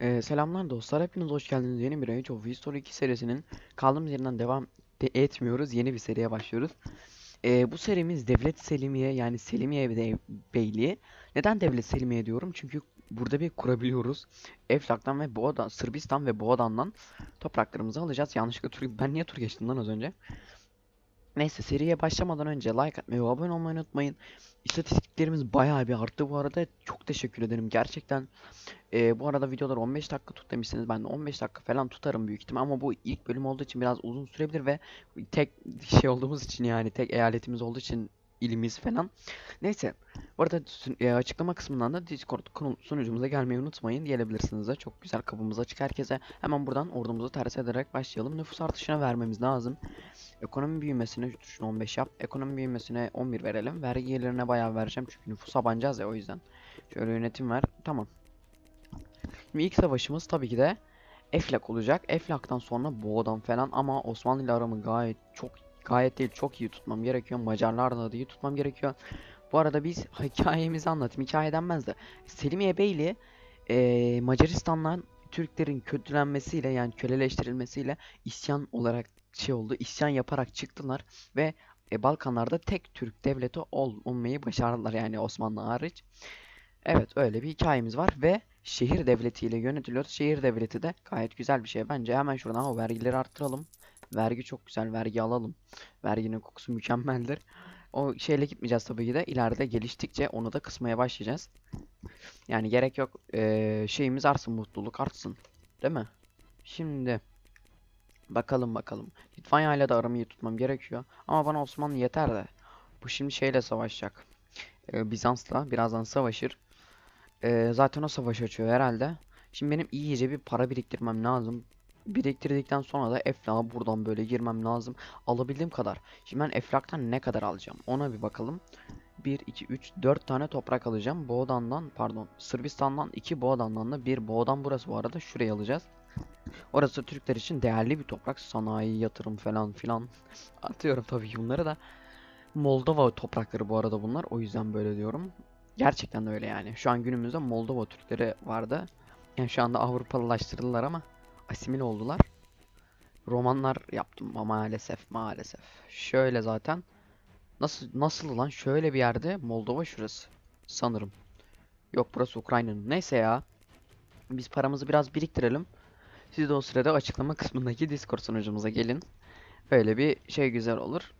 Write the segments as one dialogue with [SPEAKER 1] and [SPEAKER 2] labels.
[SPEAKER 1] Ee, selamlar dostlar, hepiniz hoş geldiniz. Yeni bir Age of History 2 serisinin kaldığımız yerden devam de etmiyoruz. Yeni bir seriye başlıyoruz. Ee, bu serimiz Devlet Selimiye yani Selimiye Bey- Beyliği. Neden Devlet Selimiye diyorum? Çünkü burada bir kurabiliyoruz. Eflak'tan ve Boğa'dan, Sırbistan ve Boğa'dan'dan topraklarımızı alacağız. Yanlışlıkla tur, ben niye tur geçtim lan az önce? Neyse seriye başlamadan önce like atmayı ve abone olmayı unutmayın. İstatistiklerimiz bayağı bir arttı bu arada. Çok teşekkür ederim. Gerçekten ee, bu arada videolar 15 dakika tut demişsiniz. Ben de 15 dakika falan tutarım büyük ihtimal ama bu ilk bölüm olduğu için biraz uzun sürebilir ve tek şey olduğumuz için yani tek eyaletimiz olduğu için ilimiz falan. Neyse. Bu arada e, açıklama kısmından da Discord sunucumuza gelmeyi unutmayın. Gelebilirsiniz de. Çok güzel kapımız açık herkese. Hemen buradan ordumuzu ters ederek başlayalım. Nüfus artışına vermemiz lazım. Ekonomi büyümesine şunu 15 yap. Ekonomi büyümesine 11 verelim. Vergi gelirine bayağı vereceğim çünkü nüfusa banacağız ya o yüzden. Şöyle yönetim ver. Tamam. Şimdi ilk savaşımız tabii ki de Eflak olacak. Eflak'tan sonra Boğa'dan falan ama Osmanlı ile aramı gayet çok gayet değil çok iyi tutmam gerekiyor. Macarlarla da iyi tutmam gerekiyor. Bu arada biz hikayemizi anlatayım. Hikaye denmez de Selimiye Beyli eee Macaristan'la Türklerin kötülenmesiyle yani köleleştirilmesiyle isyan olarak şey oldu. İsyan yaparak çıktılar ve e, Balkanlarda tek Türk devleti ol, olmayı başardılar yani Osmanlı hariç. Evet öyle bir hikayemiz var ve şehir devletiyle yönetiliyoruz. Şehir devleti de gayet güzel bir şey bence. Hemen şuradan o vergileri arttıralım. Vergi çok güzel. Vergi alalım. Verginin kokusu mükemmeldir. O şeyle gitmeyeceğiz tabii ki de. İleride geliştikçe onu da kısmaya başlayacağız. Yani gerek yok. Ee, şeyimiz artsın. Mutluluk artsın. Değil mi? Şimdi bakalım bakalım. Litvanya ile de aramı iyi tutmam gerekiyor. Ama bana Osmanlı yeter de. Bu şimdi şeyle savaşacak. Ee, Bizans'la birazdan savaşır. Ee, zaten o savaş açıyor herhalde. Şimdi benim iyice bir para biriktirmem lazım. Biriktirdikten sonra da Eflak'a buradan böyle girmem lazım. Alabildiğim kadar. Şimdi ben Eflak'tan ne kadar alacağım? Ona bir bakalım. 1, 2, 3, 4 tane toprak alacağım. Boğdan'dan pardon Sırbistan'dan 2 Boğdan'dan da 1 Boğdan burası bu arada. Şurayı alacağız. Orası Türkler için değerli bir toprak. Sanayi, yatırım falan filan. Atıyorum tabii ki bunları da. Moldova toprakları bu arada bunlar. O yüzden böyle diyorum. Gerçekten de öyle yani. Şu an günümüzde Moldova Türkleri vardı. Yani şu anda Avrupalılaştırdılar ama asimile oldular. Romanlar yaptım ama maalesef maalesef. Şöyle zaten. Nasıl nasıl lan? Şöyle bir yerde Moldova şurası. Sanırım. Yok burası Ukrayna'nın. Neyse ya. Biz paramızı biraz biriktirelim. Siz de o sırada açıklama kısmındaki Discord sunucumuza gelin. Böyle bir şey güzel olur.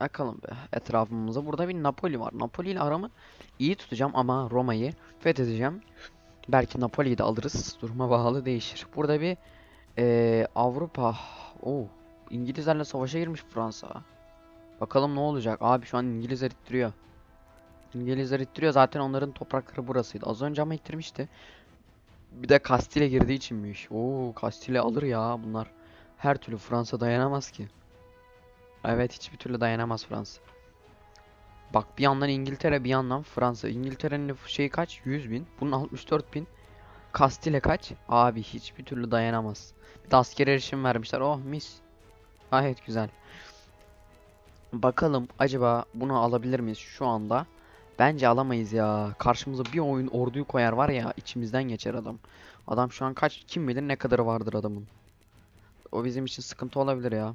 [SPEAKER 1] Bakalım be etrafımıza. Burada bir Napoli var. Napoli ile aramı iyi tutacağım ama Roma'yı fethedeceğim. Belki Napoli'yi de alırız. Duruma bağlı değişir. Burada bir eee, Avrupa. Oo, İngilizlerle savaşa girmiş Fransa. Bakalım ne olacak. Abi şu an İngilizler ittiriyor. İngilizler ittiriyor. Zaten onların toprakları burasıydı. Az önce ama ittirmişti. Bir de Kastilya girdiği içinmiş. Oo, Kastilya alır ya bunlar. Her türlü Fransa dayanamaz ki. Evet hiçbir türlü dayanamaz Fransa. Bak bir yandan İngiltere bir yandan Fransa. İngiltere'nin şeyi kaç? 100 bin. Bunun 64 bin. Kastile kaç? Abi hiçbir türlü dayanamaz. Bir de asker erişim vermişler. Oh mis. Gayet güzel. Bakalım acaba bunu alabilir miyiz şu anda? Bence alamayız ya. Karşımıza bir oyun orduyu koyar var ya içimizden geçer adam. Adam şu an kaç kim bilir ne kadarı vardır adamın. O bizim için sıkıntı olabilir ya.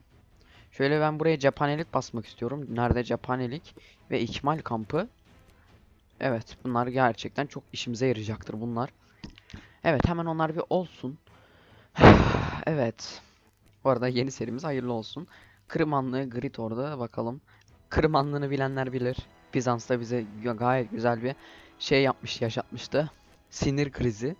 [SPEAKER 1] Şöyle ben buraya cephanelik basmak istiyorum. Nerede cephanelik ve ikmal kampı. Evet bunlar gerçekten çok işimize yarayacaktır bunlar. Evet hemen onlar bir olsun. Evet. Bu arada yeni serimiz hayırlı olsun. Kırmanlı Grit orada bakalım. Kırmanlığını bilenler bilir. Bizans'ta bize ga- gayet güzel bir şey yapmış, yaşatmıştı. Sinir krizi.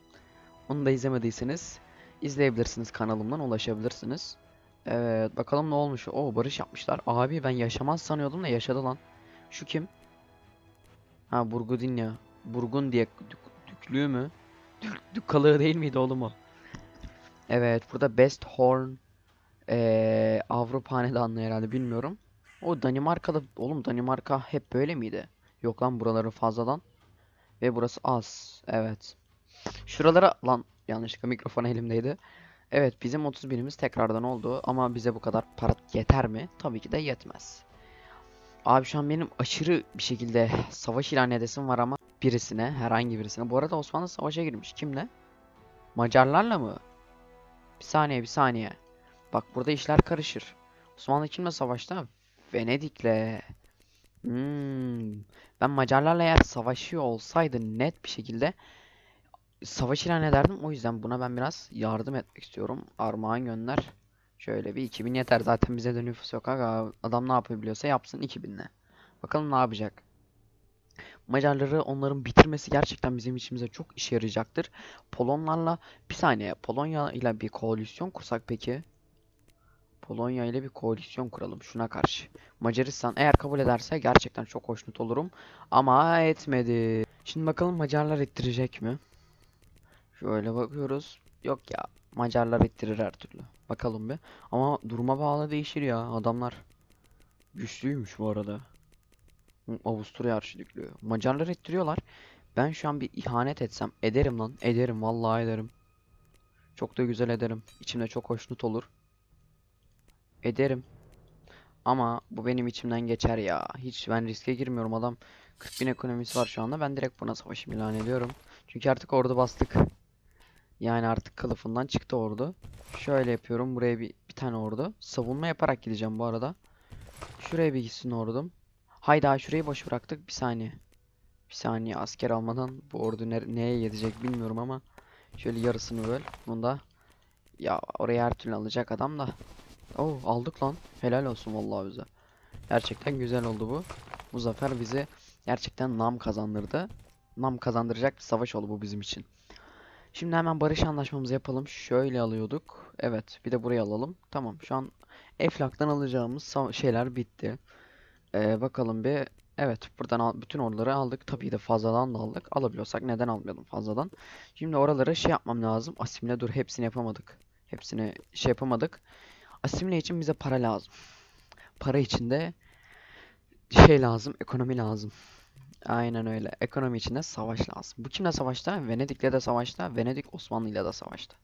[SPEAKER 1] Onu da izlemediyseniz izleyebilirsiniz kanalımdan ulaşabilirsiniz. Evet bakalım ne olmuş. Oo barış yapmışlar. Abi ben yaşamaz sanıyordum da yaşadı lan. Şu kim? Ha Burgundiya. Burgundiya dük- düklüğü mü? Dük, dükkalığı değil miydi oğlum o? Evet burada Best Horn ee, Avrupa hanedanlığı herhalde bilmiyorum. O Danimarka'da oğlum Danimarka hep böyle miydi? Yok lan buraları fazladan. Ve burası az. Evet. Şuralara lan yanlışlıkla mikrofon elimdeydi. Evet bizim 30 binimiz tekrardan oldu ama bize bu kadar para yeter mi? Tabii ki de yetmez. Abi şu an benim aşırı bir şekilde savaş ilan edesim var ama birisine herhangi birisine. Bu arada Osmanlı savaşa girmiş. Kimle? Macarlarla mı? Bir saniye bir saniye. Bak burada işler karışır. Osmanlı kimle savaşta? Venedik'le. Hmm. Ben Macarlarla eğer savaşıyor olsaydı net bir şekilde savaş ilan ederdim. O yüzden buna ben biraz yardım etmek istiyorum. Armağan gönder. Şöyle bir 2000 yeter. Zaten bize de nüfus yok. Aga. Adam ne yapabiliyorsa yapsın 2000'le. Bakalım ne yapacak. Macarları onların bitirmesi gerçekten bizim içimize çok işe yarayacaktır. Polonlarla bir saniye Polonya ile bir koalisyon kursak peki? Polonya ile bir koalisyon kuralım şuna karşı. Macaristan eğer kabul ederse gerçekten çok hoşnut olurum. Ama etmedi. Şimdi bakalım Macarlar ettirecek mi? Şöyle bakıyoruz. Yok ya. Macarlar ettirir her türlü. Bakalım bir. Ama duruma bağlı değişir ya. Adamlar güçlüymüş bu arada. Avusturya Arşidüklüğü. Macarlar ettiriyorlar. Ben şu an bir ihanet etsem ederim lan. Ederim vallahi ederim. Çok da güzel ederim. İçimde çok hoşnut olur. Ederim. Ama bu benim içimden geçer ya. Hiç ben riske girmiyorum. Adam 40 bin ekonomisi var şu anda. Ben direkt buna savaş ilan ediyorum. Çünkü artık ordu bastık. Yani artık kılıfından çıktı ordu. Şöyle yapıyorum. Buraya bir, bir tane ordu. Savunma yaparak gideceğim bu arada. Şuraya bir gitsin ordum. Hayda şurayı boş bıraktık. Bir saniye. Bir saniye asker almadan bu ordu ne- neye yetecek bilmiyorum ama şöyle yarısını böl. Bunda ya oraya her türlü alacak adam da. Oo aldık lan. Helal olsun vallahi bize. Gerçekten güzel oldu bu. Bu zafer bize gerçekten nam kazandırdı. Nam kazandıracak bir savaş oldu bu bizim için. Şimdi hemen barış anlaşmamızı yapalım. Şöyle alıyorduk. Evet, bir de buraya alalım. Tamam, şu an Eflak'tan alacağımız şeyler bitti. Ee, bakalım bir. Evet, buradan bütün oraları aldık. Tabii de fazladan da aldık. Alabiliyorsak neden almayalım fazladan? Şimdi oraları şey yapmam lazım. Asimile dur, hepsini yapamadık. Hepsini şey yapamadık. Asimile için bize para lazım. Para için de şey lazım, ekonomi lazım. Aynen öyle. Ekonomi için de savaş lazım. Bu kimle savaşta? Venedik'le de savaşta. Venedik Osmanlı'yla da savaşta.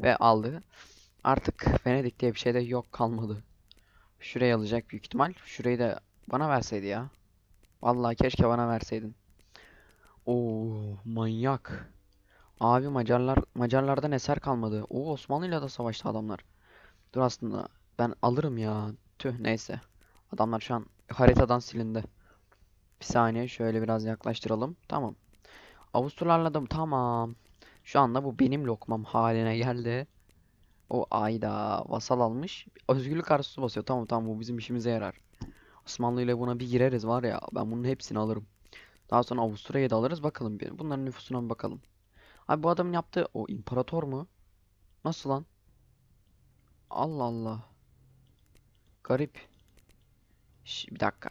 [SPEAKER 1] Ve aldı. Artık Venedik diye bir şey de yok kalmadı. Şurayı alacak büyük ihtimal. Şurayı da bana verseydi ya. Vallahi keşke bana verseydin. Oo manyak. Abi Macarlar Macarlardan eser kalmadı. Oo Osmanlı'yla da savaştı adamlar. Dur aslında ben alırım ya. Tüh neyse. Adamlar şu an haritadan silindi. Bir saniye şöyle biraz yaklaştıralım. Tamam. Avusturlarla da tamam. Şu anda bu benim lokmam haline geldi. O ayda vasal almış. Özgürlük arzusu basıyor. Tamam tamam bu bizim işimize yarar. Osmanlı ile buna bir gireriz var ya. Ben bunun hepsini alırım. Daha sonra Avusturya'yı da alırız. Bakalım bir. Bunların nüfusuna bir bakalım. Abi bu adamın yaptığı o imparator mu? Nasıl lan? Allah Allah. Garip. Ş- bir dakika.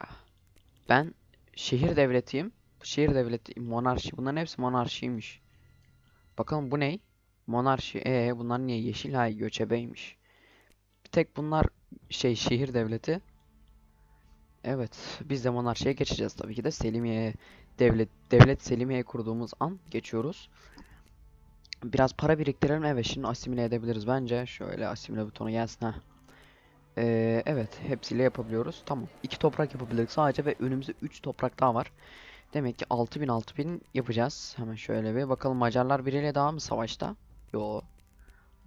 [SPEAKER 1] Ben şehir devletiyim. Şehir devleti monarşi. Bunların hepsi monarşiymiş. Bakalım bu ne? Monarşi. E bunlar niye Yeşilay göçebeymiş. Bir tek bunlar şey şehir devleti. Evet, biz de monarşiye geçeceğiz tabii ki de Selimiye devlet devlet Selimiye kurduğumuz an geçiyoruz. Biraz para biriktirelim. Evet, şimdi asimile edebiliriz bence. Şöyle asimile butonu gelsin ha. Ee, evet, hepsiyle yapabiliyoruz. Tamam. iki toprak yapabildik sadece ve önümüzde 3 toprak daha var. Demek ki 6000 6000 yapacağız. Hemen şöyle bir bakalım Macarlar biriyle daha mı savaşta? Yo.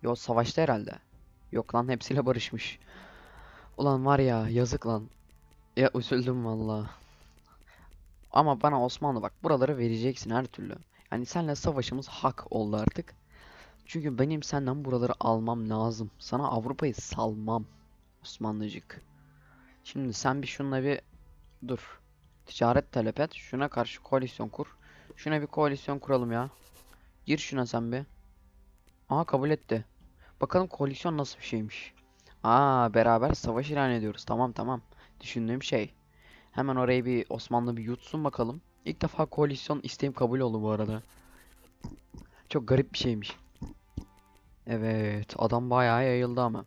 [SPEAKER 1] Yo savaşta herhalde. Yok lan hepsiyle barışmış. Ulan var ya yazık lan. Ya üzüldüm valla. Ama bana Osmanlı bak buraları vereceksin her türlü. Yani seninle savaşımız hak oldu artık. Çünkü benim senden buraları almam lazım. Sana Avrupa'yı salmam. Osmanlıcık. Şimdi sen bir şunla bir dur. Ticaret talep et. Şuna karşı koalisyon kur. Şuna bir koalisyon kuralım ya. Gir şuna sen bir. Aha kabul etti. Bakalım koalisyon nasıl bir şeymiş. Aa beraber savaş ilan ediyoruz. Tamam tamam. Düşündüğüm şey. Hemen orayı bir Osmanlı bir yutsun bakalım. İlk defa koalisyon isteğim kabul oldu bu arada. Çok garip bir şeymiş. Evet, adam bayağı yayıldı ama.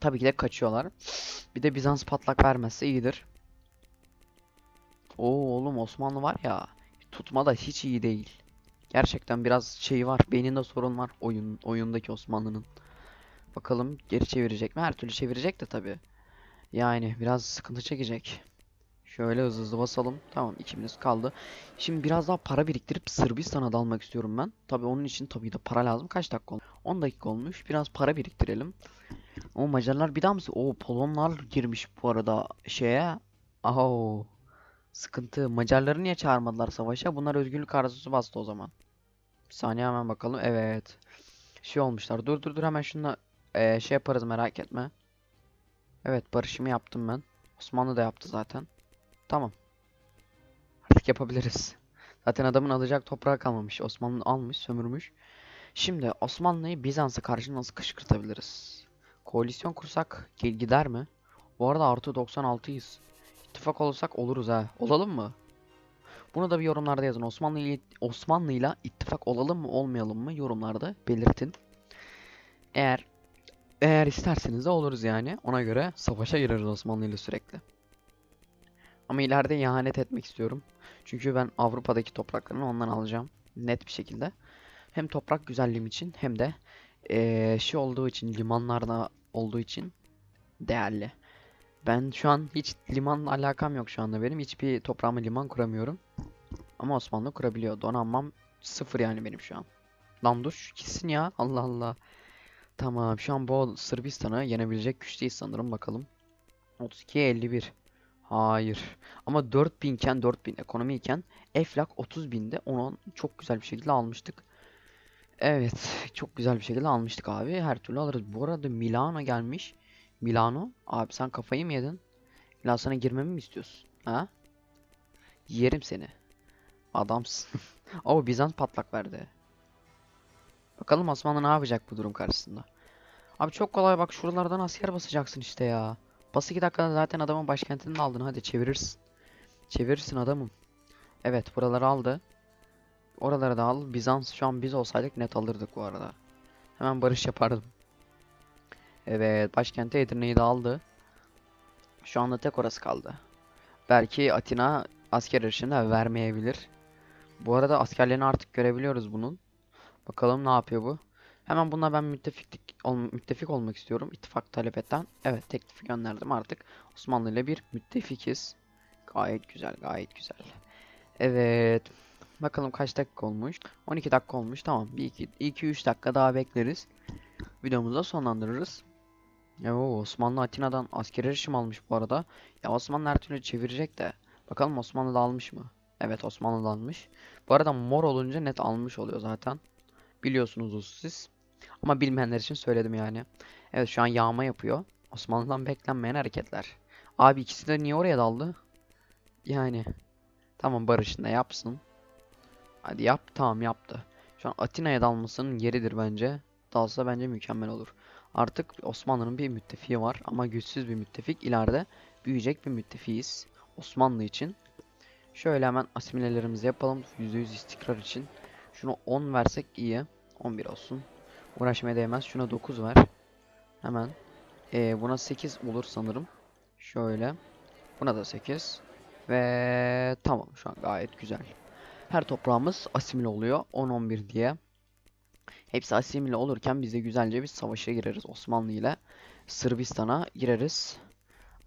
[SPEAKER 1] Tabii ki de kaçıyorlar. Bir de Bizans patlak vermezse iyidir. Oo oğlum Osmanlı var ya, tutma da hiç iyi değil. Gerçekten biraz şey var, beyninde sorun var oyun oyundaki Osmanlı'nın. Bakalım geri çevirecek mi? Her türlü çevirecek de tabii. Yani biraz sıkıntı çekecek. Şöyle hızlı hızlı basalım. Tamam ikimiz kaldı. Şimdi biraz daha para biriktirip Sırbistan'a dalmak istiyorum ben. Tabii onun için tabii de para lazım. Kaç dakika olmuş? 10 dakika olmuş. Biraz para biriktirelim. O Macarlar bir daha mı? O Polonlar girmiş bu arada şeye. Aho. Sıkıntı. Macarları niye çağırmadılar savaşa? Bunlar özgürlük arzusu bastı o zaman. Bir saniye hemen bakalım. Evet. Şey olmuşlar. Dur dur dur hemen şununla eee, şey yaparız merak etme. Evet barışımı yaptım ben. Osmanlı da yaptı zaten. Tamam. Artık yapabiliriz. Zaten adamın alacak toprağı kalmamış. Osmanlı almış, sömürmüş. Şimdi Osmanlı'yı Bizans'a karşı nasıl kışkırtabiliriz? Koalisyon kursak gi- gider mi? Bu arada artı 96'yız. İttifak olursak oluruz ha. Olalım mı? Bunu da bir yorumlarda yazın. Osmanlı ile Osmanlı'yla ittifak olalım mı, olmayalım mı? Yorumlarda belirtin. Eğer eğer isterseniz de oluruz yani. Ona göre savaşa gireriz Osmanlı ile sürekli. Ama ileride ihanet etmek istiyorum. Çünkü ben Avrupa'daki topraklarını ondan alacağım. Net bir şekilde. Hem toprak güzelliğim için hem de eee, şey olduğu için limanlarda olduğu için değerli. Ben şu an hiç limanla alakam yok şu anda benim. Hiçbir toprağıma liman kuramıyorum. Ama Osmanlı kurabiliyor. Donanmam sıfır yani benim şu an. Lan dur gitsin ya. Allah Allah. Tamam şu an bu Sırbistan'ı yenebilecek güçteyiz sanırım bakalım. 32'ye 51. Hayır. Ama 4000 iken 4000 ekonomi iken Eflak 30 binde onu çok güzel bir şekilde almıştık. Evet, çok güzel bir şekilde almıştık abi. Her türlü alırız. Bu arada Milano gelmiş. Milano, abi sen kafayı mı yedin? İlla sana girmemi mi istiyorsun? Ha? Yerim seni. Adamsın. O Bizans patlak verdi. Bakalım Osmanlı ne yapacak bu durum karşısında. Abi çok kolay bak şuralardan asker basacaksın işte ya. Bas 2 dakikada zaten adamın başkentini aldın. Hadi çevirirsin. Çevirirsin adamım. Evet buraları aldı. Oraları da al. Bizans şu an biz olsaydık net alırdık bu arada. Hemen barış yapardım. Evet başkenti Edirne'yi de aldı. Şu anda tek orası kaldı. Belki Atina asker yarışını vermeyebilir. Bu arada askerlerini artık görebiliyoruz bunun. Bakalım ne yapıyor bu. Hemen bununla ben müttefiklik ol, müttefik olmak istiyorum. İttifak talep eden. Evet teklif gönderdim artık. Osmanlı ile bir müttefikiz. Gayet güzel gayet güzel. Evet. Bakalım kaç dakika olmuş. 12 dakika olmuş. Tamam. 2-3 dakika daha bekleriz. Videomuzu da sonlandırırız. Ya Osmanlı Atina'dan asker erişim almış bu arada. Ya Osmanlı her türlü çevirecek de. Bakalım Osmanlı da almış mı? Evet Osmanlı da almış. Bu arada mor olunca net almış oluyor zaten. Biliyorsunuz siz. Ama bilmeyenler için söyledim yani. Evet şu an yağma yapıyor. Osmanlı'dan beklenmeyen hareketler. Abi ikisi de niye oraya daldı? Yani. Tamam barışında yapsın. Hadi yap. Tamam yaptı. Şu an Atina'ya dalmasının yeridir bence. Dalsa bence mükemmel olur. Artık Osmanlı'nın bir müttefiği var ama güçsüz bir müttefik. İleride büyüyecek bir müttefiyiz. Osmanlı için. Şöyle hemen asimilelerimizi yapalım. %100 istikrar için. Şunu 10 versek iyi. 11 olsun. Uğraşmaya değmez. Şuna 9 ver. Hemen. Ee, buna 8 olur sanırım. Şöyle. Buna da 8. Ve tamam şu an gayet güzel. Her toprağımız asimile oluyor. 10-11 diye. Hepsi asimile olurken biz de güzelce bir savaşa gireriz Osmanlı ile. Sırbistan'a gireriz.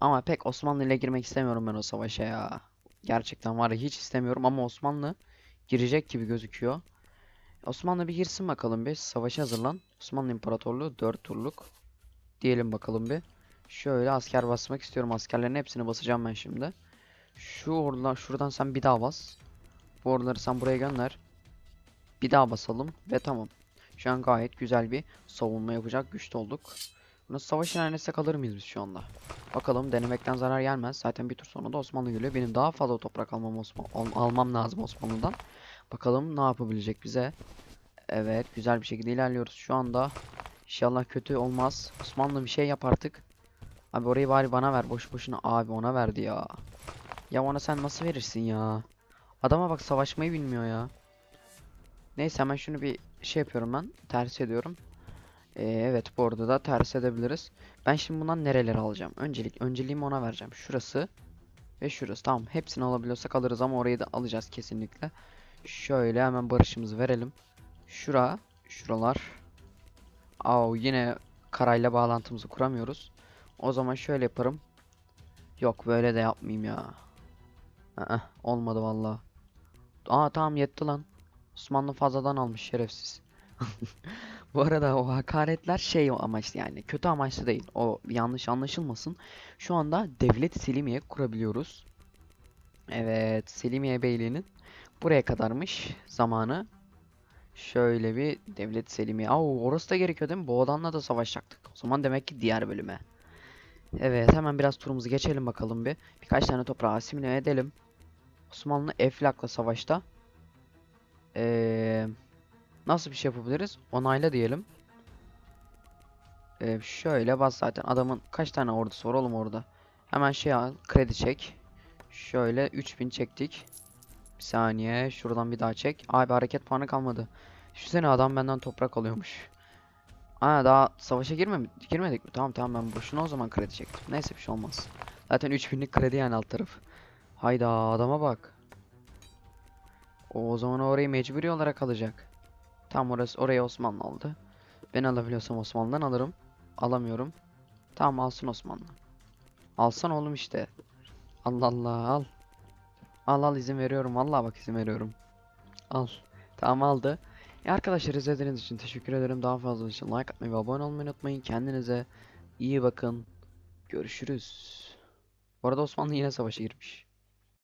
[SPEAKER 1] Ama pek Osmanlı ile girmek istemiyorum ben o savaşa ya. Gerçekten var ya hiç istemiyorum ama Osmanlı girecek gibi gözüküyor. Osmanlı bir girsin bakalım bir. Savaşa hazırlan. Osmanlı İmparatorluğu 4 turluk. Diyelim bakalım bir. Şöyle asker basmak istiyorum. Askerlerin hepsini basacağım ben şimdi. Şu oradan şuradan sen bir daha bas. Bu oraları sen buraya gönder. Bir daha basalım ve tamam. Şu an gayet güzel bir savunma yapacak güçte olduk. Bunu savaş ilerlese kalır mıyız biz şu anda? Bakalım denemekten zarar gelmez. Zaten bir tur sonra da Osmanlı geliyor. Benim daha fazla toprak almam, Osman al- almam lazım Osmanlı'dan. Bakalım ne yapabilecek bize. Evet güzel bir şekilde ilerliyoruz şu anda. İnşallah kötü olmaz. Osmanlı bir şey yap artık. Abi orayı bari bana ver. Boş boşuna abi ona verdi ya. Ya ona sen nasıl verirsin ya? Adama bak savaşmayı bilmiyor ya. Neyse hemen şunu bir şey yapıyorum ben. Ters ediyorum. Ee, evet bu arada da ters edebiliriz. Ben şimdi bundan nereleri alacağım? Öncelik, önceliğimi ona vereceğim. Şurası ve şurası. Tamam hepsini alabiliyorsak alırız ama orayı da alacağız kesinlikle. Şöyle hemen barışımızı verelim. Şura, şuralar. Aa yine karayla bağlantımızı kuramıyoruz. O zaman şöyle yaparım. Yok böyle de yapmayayım ya. Aa, olmadı vallahi. Aa tamam yetti lan. Osmanlı fazladan almış şerefsiz. Bu arada o hakaretler şey amaçlı yani kötü amaçlı değil. O yanlış anlaşılmasın. Şu anda Devlet Selimiye kurabiliyoruz. Evet, Selimiye Beyliği'nin buraya kadarmış zamanı. Şöyle bir Devlet Selimiye. Aa, orası da gerekiyor değil mi? Boğdan'la da savaşacaktık. O zaman demek ki diğer bölüme. Evet, hemen biraz turumuzu geçelim bakalım bir. Birkaç tane toprağı asimile edelim. Osmanlı Eflak'la savaşta. Ee, nasıl bir şey yapabiliriz? Onayla diyelim. Ee, şöyle bas zaten. Adamın kaç tane ordusu var oğlum orada? Hemen şey al. Kredi çek. Şöyle 3000 çektik. Bir saniye. Şuradan bir daha çek. Abi hareket puanı kalmadı. Şu sene adam benden toprak alıyormuş. Aa daha savaşa girme girmedik mi? Tamam tamam ben boşuna o zaman kredi çektim. Neyse bir şey olmaz. Zaten 3000'lik kredi yani alt taraf. Hayda adama bak. O, o zaman orayı mecburi olarak alacak. Tam orası oraya Osmanlı aldı. Ben alabiliyorsam Osmanlı'dan alırım. Alamıyorum. Tamam alsın Osmanlı. Alsan oğlum işte. Allah Allah al. Al al izin veriyorum. Vallahi bak izin veriyorum. Al. Tamam aldı. E arkadaşlar izlediğiniz için teşekkür ederim. Daha fazla için like atmayı ve abone olmayı unutmayın. Kendinize iyi bakın. Görüşürüz. Bu arada Osmanlı yine savaşa girmiş.